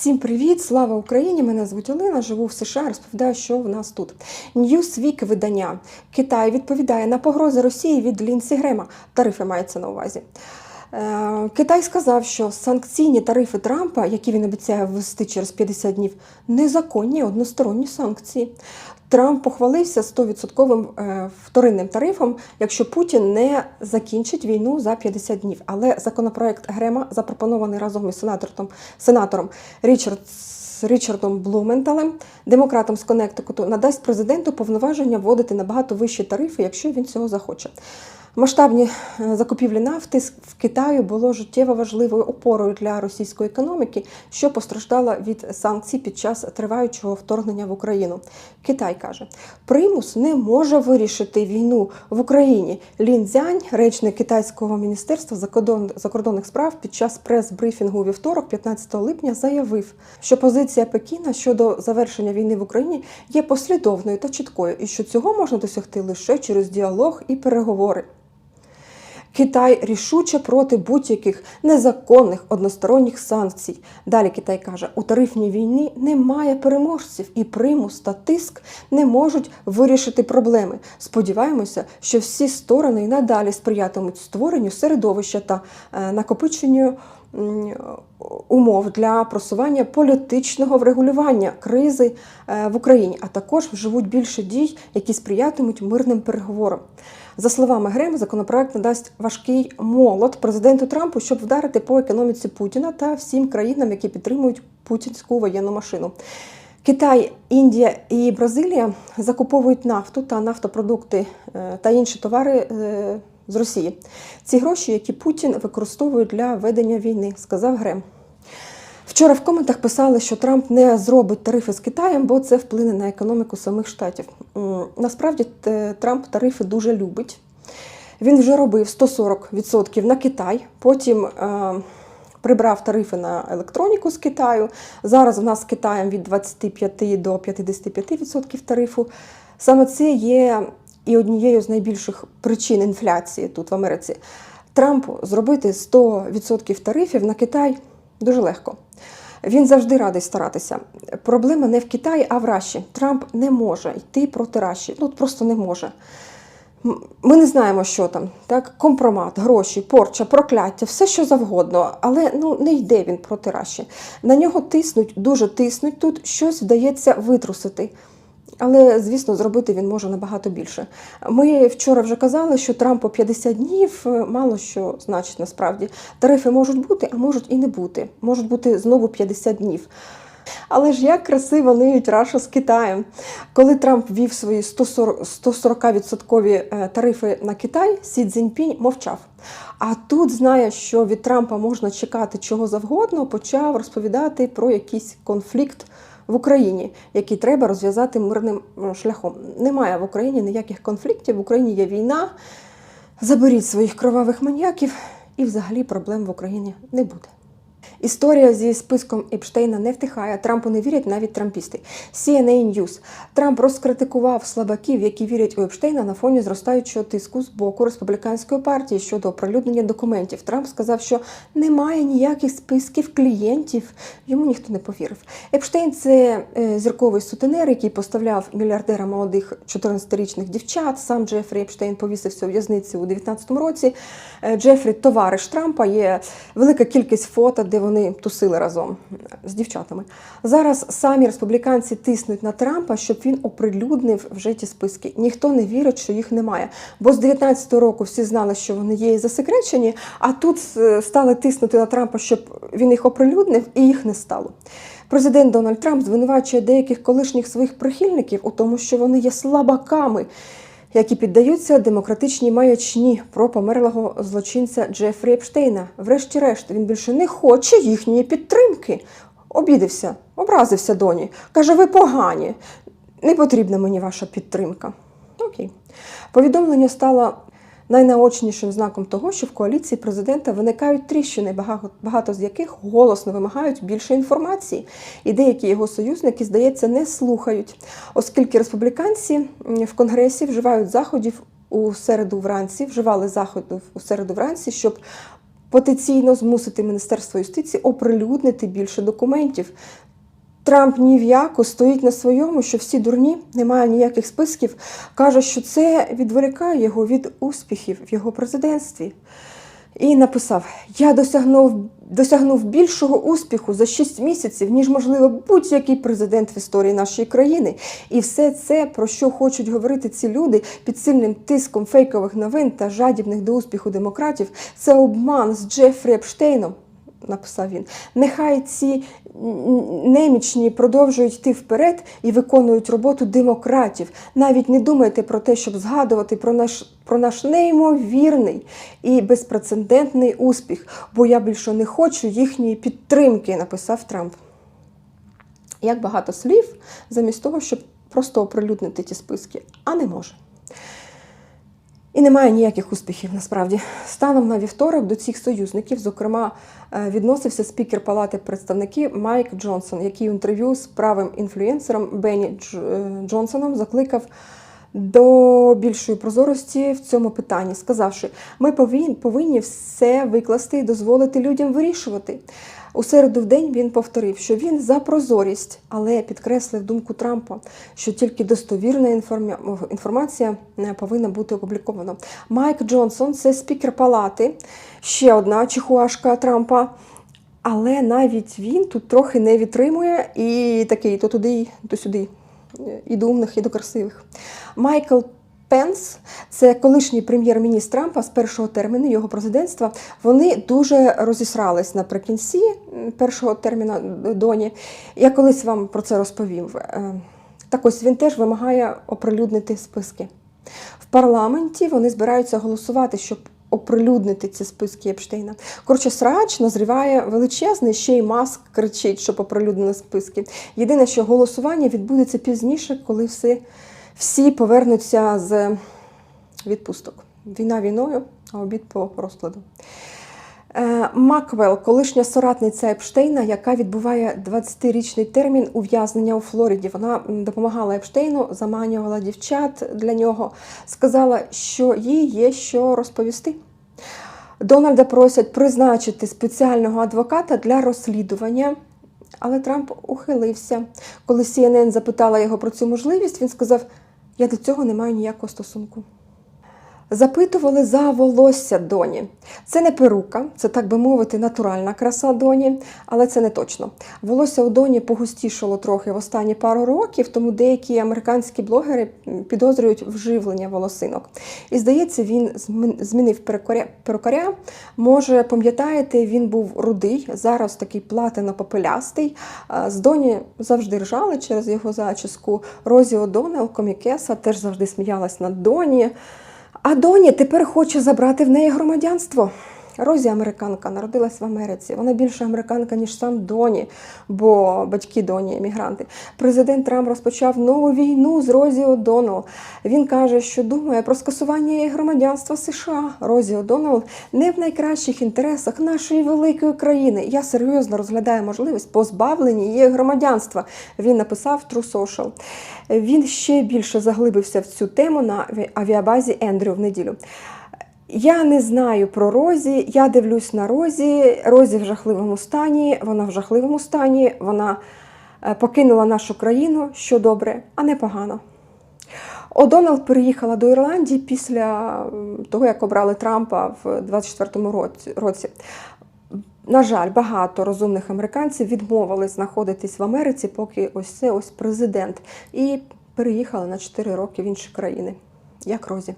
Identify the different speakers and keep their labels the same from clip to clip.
Speaker 1: Всім привіт! Слава Україні! Мене звуть Олена, живу в США. Розповідаю, що в нас тут. Newsweek видання. Китай відповідає на погрози Росії від Лінсі Грема. Тарифи мається на увазі. Е, Китай сказав, що санкційні тарифи Трампа, які він обіцяє ввести через 50 днів, незаконні односторонні санкції. Трамп похвалився 100% е, вторинним тарифом, якщо Путін не закінчить війну за 50 днів. Але законопроект Грема, запропонований разом із сенатором, сенатором Річард, Річардом Блументалем, демократом з Коннектикуту, надасть президенту повноваження вводити набагато вищі тарифи, якщо він цього захоче. Масштабні е, закупівлі нафти в Китаю було життєво важливою опорою для російської економіки, що постраждала від санкцій під час триваючого вторгнення в Україну. Китай каже, примус не може вирішити війну в Україні. Лін Цзянь, речник китайського міністерства закордон- закордонних справ, під час прес-брифінгу вівторок, 15 липня, заявив, що позиція Пекіна щодо завершення війни в Україні є послідовною та чіткою, і що цього можна досягти лише через діалог і переговори. Китай рішуче проти будь-яких незаконних односторонніх санкцій. Далі Китай каже, у тарифній війні немає переможців, і примус та тиск не можуть вирішити проблеми. Сподіваємося, що всі сторони і надалі сприятимуть створенню середовища та е, накопиченню умов для просування політичного врегулювання кризи е, в Україні, а також вживуть більше дій, які сприятимуть мирним переговорам. За словами Грема, законопроект надасть важкий молот президенту Трампу, щоб вдарити по економіці Путіна та всім країнам, які підтримують путінську воєнну машину. Китай, Індія і Бразилія закуповують нафту та нафтопродукти е, та інші товари е, з Росії. Ці гроші, які Путін використовує для ведення війни, сказав Грем. Вчора в коментах писали, що Трамп не зробить тарифи з Китаєм, бо це вплине на економіку самих штатів. Насправді Трамп тарифи дуже любить. Він вже робив 140% на Китай, потім е, прибрав тарифи на електроніку з Китаю. Зараз у нас з Китаєм від 25 до 55% тарифу. Саме це є і однією з найбільших причин інфляції тут в Америці. Трампу зробити 100% тарифів на Китай дуже легко. Він завжди радий старатися. Проблема не в Китаї, а в Раші. Трамп не може йти проти Раші. Ну, просто не може. Ми не знаємо, що там. Так? Компромат, гроші, порча, прокляття, все що завгодно, але ну, не йде він проти Раші. На нього тиснуть, дуже тиснуть тут, щось вдається витрусити. Але, звісно, зробити він може набагато більше. Ми вчора вже казали, що Трампу 50 днів е, мало що значить насправді. Тарифи можуть бути, а можуть і не бути. Можуть бути знову 50 днів. Але ж як красиво ниють Раша з Китаєм. Коли Трамп ввів свої 140 140% е, тарифи на Китай, Сі Цзіньпінь мовчав. А тут знає, що від Трампа можна чекати чого завгодно, почав розповідати про якийсь конфлікт в Україні, які треба розв'язати мирним шляхом. Немає в Україні ніяких конфліктів. В Україні є війна. Заберіть своїх кровавих маньяків, і взагалі проблем в Україні не буде. Історія зі списком Епштейна не втихає. Трампу не вірять навіть трампісти. CNN News. Трамп розкритикував слабаків, які вірять у Епштейна на фоні зростаючого тиску з боку республіканської партії щодо оприлюднення документів. Трамп сказав, що немає ніяких списків клієнтів. Йому ніхто не повірив. Епштейн це е, зірковий сутенер, який поставляв мільярдера молодих 14-річних дівчат. Сам Джефрі Епштейн повісився у в'язниці у 19-му році. Е, Джефрі товариш Трампа. Є велика кількість фото, де вони тусили разом з дівчатами. Зараз самі республіканці тиснуть на Трампа, щоб він оприлюднив вже ті списки. Ніхто не вірить, що їх немає. Бо з 19-го року всі знали, що вони є і засекречені, а тут е, стали тиснути на Трампа, щоб він їх оприлюднив, і їх не стало. Президент Дональд Трамп звинувачує деяких колишніх своїх прихильників у тому, що вони є слабаками, які піддаються демократичній маячні про померлого злочинця Джефрі Епштейна. Врешті-решт, він більше не хоче їхньої підтримки. Обідився, образився доні. Каже, ви погані. Не потрібна мені ваша підтримка. Окей. Повідомлення стало найнаочнішим знаком того, що в коаліції президента виникають тріщини, багато, з яких голосно вимагають більше інформації, і деякі його союзники, здається, не слухають, оскільки республіканці в Конгресі вживають заходів у середу вранці, вживали заходів у середу вранці, щоб потенційно змусити Міністерство юстиції оприлюднити більше документів. Трамп ні в яку стоїть на своєму, що всі дурні, немає ніяких списків. Каже, що це відволікає його від успіхів в його президентстві. І написав: Я досягнув, досягнув більшого успіху за 6 місяців, ніж, можливо, будь-який президент в історії нашої країни. І все це, про що хочуть говорити ці люди під сильним тиском фейкових новин та жадібних до успіху демократів, це обман з Джефрі Епштейном. Написав він, нехай ці немічні продовжують йти вперед і виконують роботу демократів. Навіть не думайте про те, щоб згадувати про наш про наш неймовірний і безпрецедентний успіх, бо я більше не хочу їхньої підтримки, написав Трамп. Як багато слів, замість того, щоб просто оприлюднити ті списки, а не може. І немає ніяких успіхів насправді. Станом на вівторок до цих союзників, зокрема, е, відносився спікер Палати представників Майк Джонсон, який в інтерв'ю з правим інфлюенсером Бенні е, Джонсоном закликав до більшої прозорості в цьому питанні, сказавши, ми повинні, повинні все викласти і дозволити людям вирішувати. У середу в день він повторив, що він за прозорість, але підкреслив думку Трампа, що тільки достовірна інформа- інформація е, повинна бути опублікована. Майк Джонсон це спікер палати, ще одна чихуашка Трампа. Але навіть він тут трохи не відтримує і такий то туди, то сюди, е, і до умних, і до красивих. Майкл Пенс, це колишній прем'єр-міністр Трампа з першого терміну його президентства. Вони дуже розісрались наприкінці першого терміну доні. Я колись вам про це розповів. Е, Так ось він теж вимагає оприлюднити списки. В парламенті вони збираються голосувати, щоб оприлюднити ці списки Епштейна. Коротше, срач назріває величезний, ще й маск кричить, щоб оприлюднили списки. Єдине, що голосування відбудеться пізніше, коли все, всі повернуться з відпусток. Війна війною, а обід по розкладу. Е, Маквел, колишня соратниця Епштейна, яка відбуває 20-річний термін ув'язнення у Флориді. Вона допомагала Епштейну, заманювала дівчат для нього, сказала, що їй є що розповісти. Дональда просять призначити спеціального адвоката для розслідування. Але Трамп ухилився. Коли CNN запитала його про цю можливість, він сказав: Я до цього не маю ніякого стосунку. Запитували за волосся доні. Це не перука, це так би мовити, натуральна краса доні, але це не точно. Волосся у доні погустішало трохи в останні пару років, тому деякі американські блогери підозрюють вживлення волосинок. І здається, він змінив перукаря. Може, пам'ятаєте, він був рудий, зараз такий платино-попелястий. З доні завжди ржали через його зачіску. Розі О'Доннелл, комікеса, теж завжди сміялась над доні. А Доні тепер хоче забрати в неї громадянство. Розі американка, народилась в Америці. Вона більше американка, ніж сам Доні, бо батьки Доні емігранти. Президент Трамп розпочав нову війну з Розі О'Доннелл. Він каже, що думає про скасування її громадянства США. Розі О'Доннелл не в найкращих інтересах нашої великої країни. Я серйозно розглядаю можливість позбавлення її громадянства. Він написав True Social. Він ще більше заглибився в цю тему на авіабазі Ендрю в неділю. Я не знаю про Розі, я дивлюсь на Розі. Розі в жахливому стані, вона в жахливому стані, вона е, покинула нашу країну, що добре, а не погано. О'Доннелл переїхала до Ірландії після того, як обрали Трампа в 24-му році- році. На жаль, багато розумних американців відмовились знаходитись в Америці, поки ось це ось президент, і переїхали на 4 роки в інші країни, як Розі.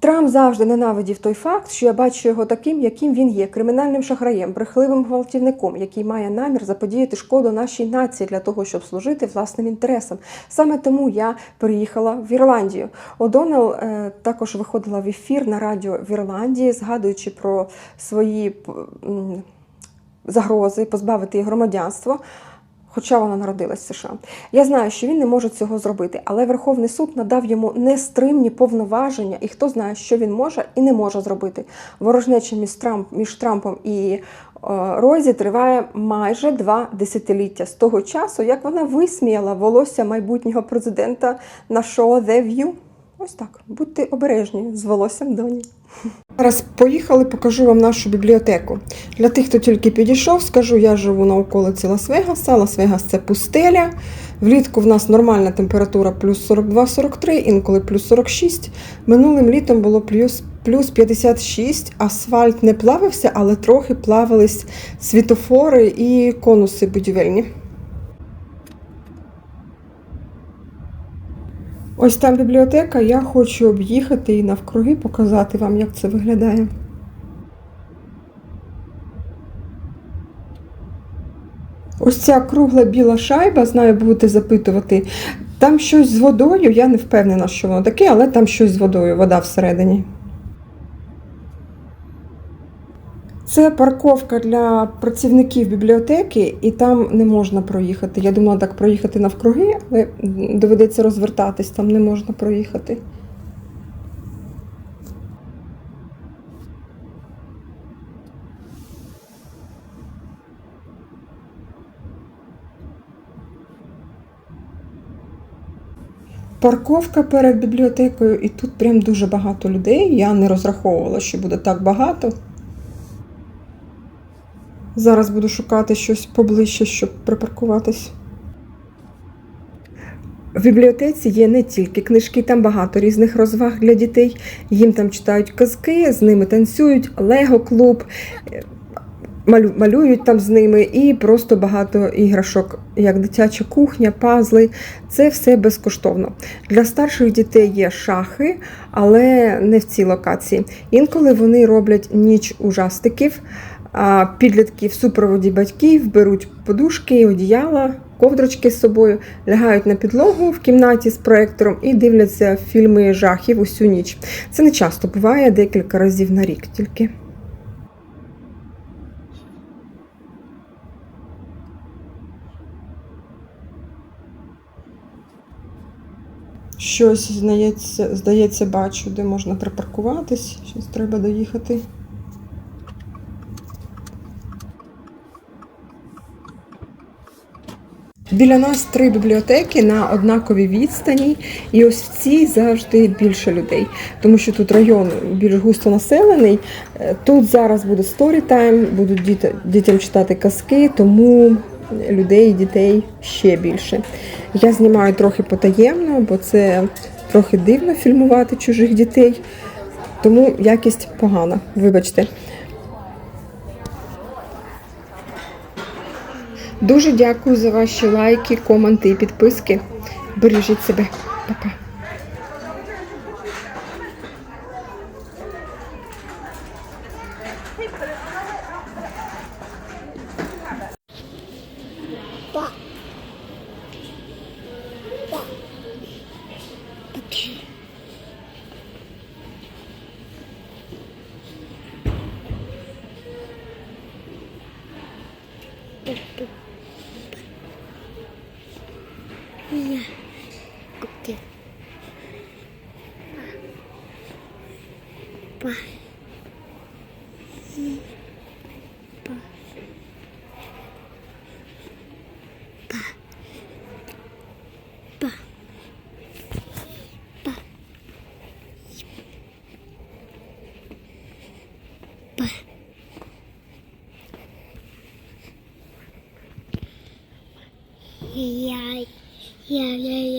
Speaker 1: Трамп завжди ненавидів той факт, що я бачу його таким, яким він є, кримінальним шахраєм, брехливим гвалтівником, який має намір заподіяти шкоду нашій нації для того, щоб служити власним інтересам. Саме тому я переїхала в Ірландію. О'Доннелл е, також виходила в ефір на радіо в Ірландії, згадуючи про свої м, загрози позбавити її громадянства. Хоча вона народилась в США. Я знаю, що він не може цього зробити, але Верховний суд надав йому нестримні повноваження, і хто знає, що він може і не може зробити. Ворожнеча між, Трамп, між Трампом і е, Розі триває майже два десятиліття з того часу, як вона висміяла волосся майбутнього президента на шоу The View. Ось так. Будьте обережні з волоссям доні. Зараз поїхали, покажу вам нашу бібліотеку. Для тих, хто тільки підійшов, скажу, я живу на околиці Лас-Вегаса. Лас-Вегас це пустеля. Влітку в нас нормальна температура плюс 42-43, інколи плюс 46. Минулим літом було плюс, плюс 56. Асфальт не плавився, але трохи плавались світофори і конуси будівельні. Ось там бібліотека, я хочу об'їхати і навкруги показати вам, як це виглядає. Ось ця кругла біла шайба, знаю, будете запитувати. Там щось з водою, я не впевнена, що воно таке, але там щось з водою, вода всередині. Це парковка для працівників бібліотеки, і там не можна проїхати. Я думала так проїхати навкруги, але доведеться розвертатись, там не можна проїхати. Парковка перед бібліотекою, і тут прям дуже багато людей. Я не розраховувала, що буде так багато. Зараз буду шукати щось поближче, щоб припаркуватись. В бібліотеці є не тільки книжки, там багато різних розваг для дітей. Їм там читають казки, з ними танцюють, лего-клуб, е, малюють там з ними і просто багато іграшок, як дитяча кухня, пазли. Це все безкоштовно. Для старших дітей є шахи, але не в цій локації. Інколи вони роблять ніч ужастиків. А підлітки в супроводі батьків беруть подушки, одіяла, ковдрочки з собою, лягають на підлогу в кімнаті з проектором і дивляться фільми жахів усю ніч. Це не часто буває декілька разів на рік тільки. Щось, здається, здається, бачу, де можна припаркуватись. Щось треба доїхати. Біля нас три бібліотеки на однаковій відстані, і ось в цій завжди більше людей, тому що тут район більш густо населений. Е, Тут зараз буде сторітайм, будуть діти, дітям читати казки, тому людей і дітей ще більше. Я знімаю трохи потаємно, бо це трохи дивно фільмувати чужих дітей, тому якість погана. Вибачте. Дуже дякую за ваші лайки, коменти і підписки. Бережіть себе. Па-па.
Speaker 2: Окей. Yeah, yeah, yeah.